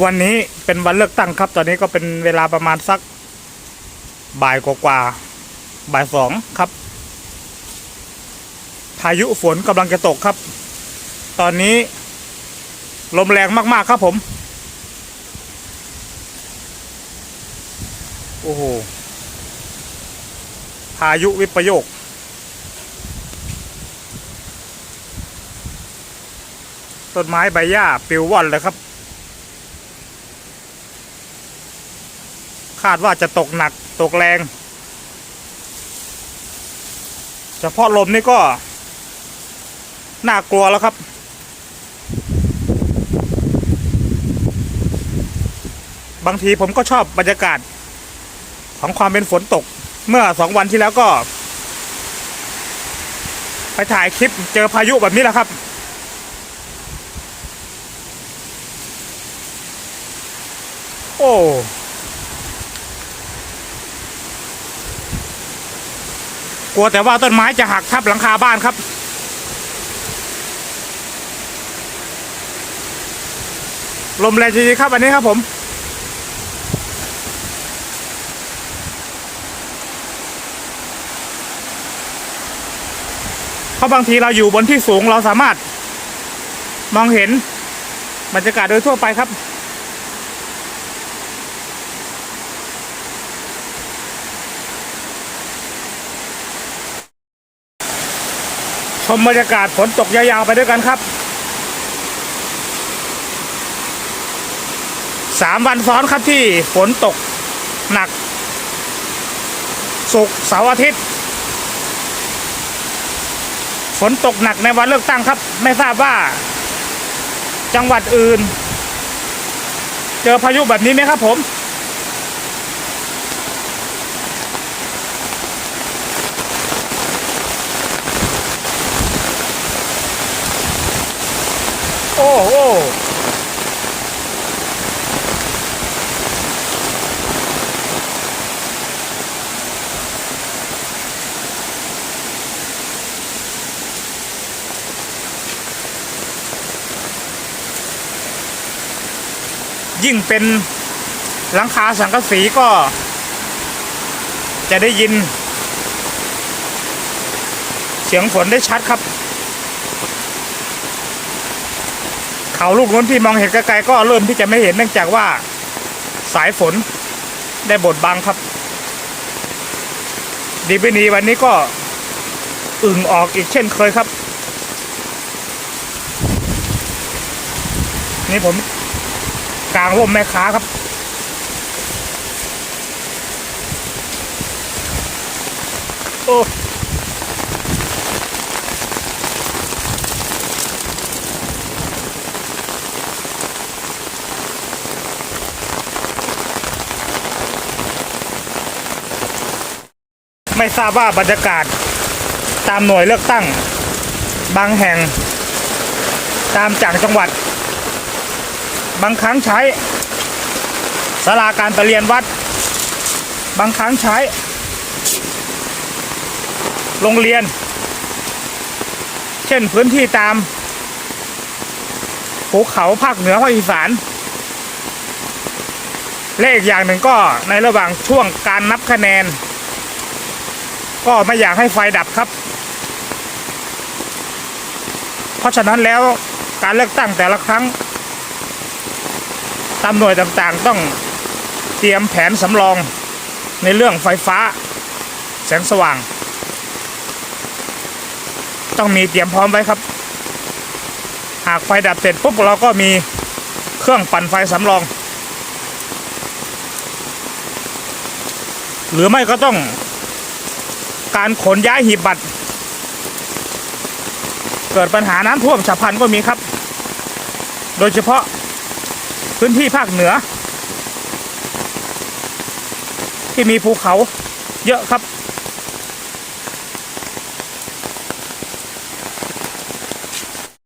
วันนี้เป็นวันเลือกตั้งครับ ตอนนี้ก็เป็นเวลาประมาณสักบ่ายกว่าๆบ่ายสองครับ พายุฝนกำลังจะตกครับ ตอนนี้ลมแรงมากๆครับผม โอ้โห พายุวิปโยคต้นไม้ใบหญ้าปลิวว่อนเลยครับ คาดว่าจะตกหนักตกแรง เฉพาะลมนี่ก็ น่ากลัวแล้วครับ บางทีผมก็ชอบบรรยากาศ ของความเป็นฝนตก เมื่อสองวันที่แล้วก็ ไปถ่ายคลิปเจอพายุแบบนี้แหละครับโอ้ กลัวแต่ว่าต้นไม้จะหักทับหลังคาบ้านครับ ลมแรงจริงๆครับอันนี้ครับผมเพราะบางทีเราอยู่บนที่สูงเราสามารถ มองเห็นบรรยากาศโดยทั่วไปครับ มบรรยากาศฝนตกยาวๆไปด้วยกันครับสามวันซ้อนครับที่ฝนตกหนักศุกร์เสาร์อาทิตย์ ฝนตกหนักในวันเลือกตั้งครับ ไม่ทราบว่า จังหวัดอื่น เจอพายุแบบนี้ไหมครับผม โอ้โห ยิ่งเป็นหลังคาสังกะสีก็ จะได้ยิน เสียงฝนได้ชัดครับ เขาลูกนู้นที่มองเห็นไกลๆก็เริ่มที่จะไม่เห็นเนื่องจากว่าสายฝนได้บดบังครับ ดีไปนีวันนี้ก็อึ่งออกอีกเช่นเคยครับ นี่ผม กลางร่มแม่ค้าครับ โอ้ไม่ทราบว่าบรรยากาศตามหน่วยเลือกตั้ง บางแห่ง ตามจากจังหวัด บางครั้งใช้สาราการประเรียนวัด บางครั้งใช้ โรงเรียน เช่นพื้นที่ตามภูเขาภาคเหนือภาคอีสานและอีกอย่างหนึ่งก็ในระหว่างช่วงการนับคะแนน ก็ไม่อยากให้ไฟดับครับ เพราะฉะนั้นแล้วการเลือกตั้งแต่ละครั้ง ตามหน่วยต่างๆต้องเตรียมแผนสำรองในเรื่องไฟฟ้า แสงสว่าง ต้องมีเตรียมพร้อมไว้ครับ หากไฟดับเสร็จปุ๊บเราก็มีเครื่องปั่นไฟสำรอง หรือไม่ก็ต้องการขนย้ายหีบบัตร เกิดปัญหาน้ำท่วมฉับพลันก็มีครับ โดยเฉพาะ พื้นที่ภาคเหนือ ที่มีภูเขาเยอะครับ